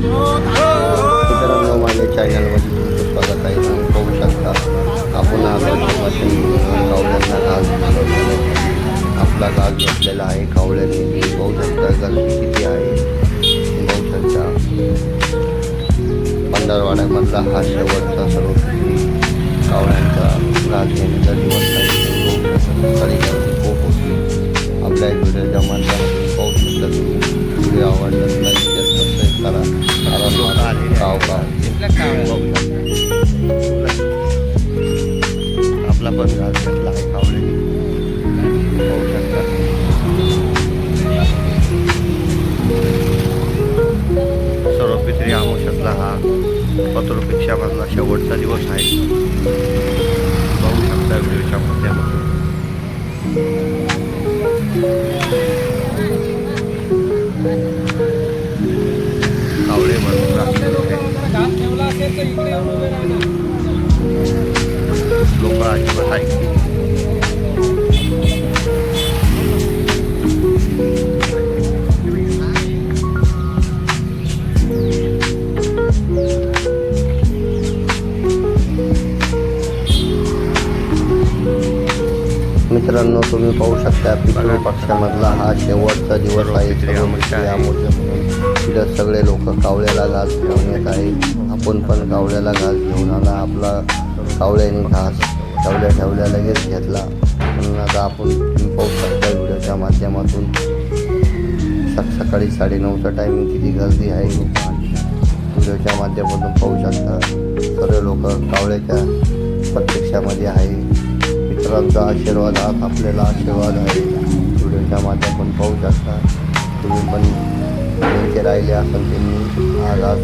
मित्रांनो माझ्या चॅनलमध्ये तुमचं स्वागत आहे. तुम्ही पाहू शकता आपण आता कावळ्यांना घास आपला घास घेतलेला आहे. कावळ्यांनी तुम्ही पाहू शकता गर्दी किती आहे. पाहू शकता पंधरवाड्यामधला हा शेवटचा सर्व कावळ्यांचा घास घेण्याचा दिवस आहे. आपला पण घास घेतला आहे कावळे पाहू शकता सर्वपित्री अमावस्यातला हा पत्रोपेक्षा मधला शेवटचा दिवस आहे. पाहू शकता व्हिडिओच्या माध्यमातून. लोक अजिबात ऐकतील मित्रांनो तुम्ही पाहू शकता पितृ पक्षामधला हा शेवटचा दिवस आहे. तिथं सगळे लोक कावळ्याला घास घेऊन येत आहे. आपण पण कावळ्याला घास घेऊन आला. आपला कावळ्याने घास ठेवल्या ठेवल्या लगेच घेतला. म्हणून आता आपण तुम्ही पाहू शकता व्हिडिओच्या माध्यमातून. सकाळी साडेनऊचा टायमिंग किती गर्दी आहे. व्हिडिओच्या माध्यमातून पाहू शकता. सर्व लोक कावळ्याच्या प्रत्यक्षामध्ये आहे. मित्रांचा आशीर्वाद हा आपल्याला आशीर्वाद आहे. व्हिडिओच्या माध्यमातून पाहू शकता. तुम्ही पण ज्यांचे राहिले असेल त्यांनी. आज आज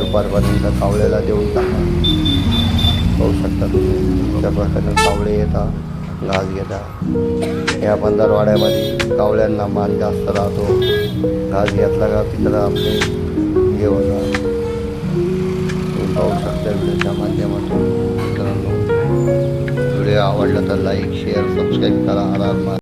दुपारपर्यंत कावळ्याला देऊन टाका. पाहू शकता तुम्ही. त्या प्रकारे कावळे येतात घास घेता या बंदरवाड्यामध्ये कावळ्यांना मान जास्त राहतो. घास घेतला का तिकडं आपले हे होतात. तुम्ही पाहू शकता व्हिडिओच्या माध्यमातून. मित्रांनो व्हिडिओ आवडला तर लाईक शेअर सबस्क्राईब करा. आराम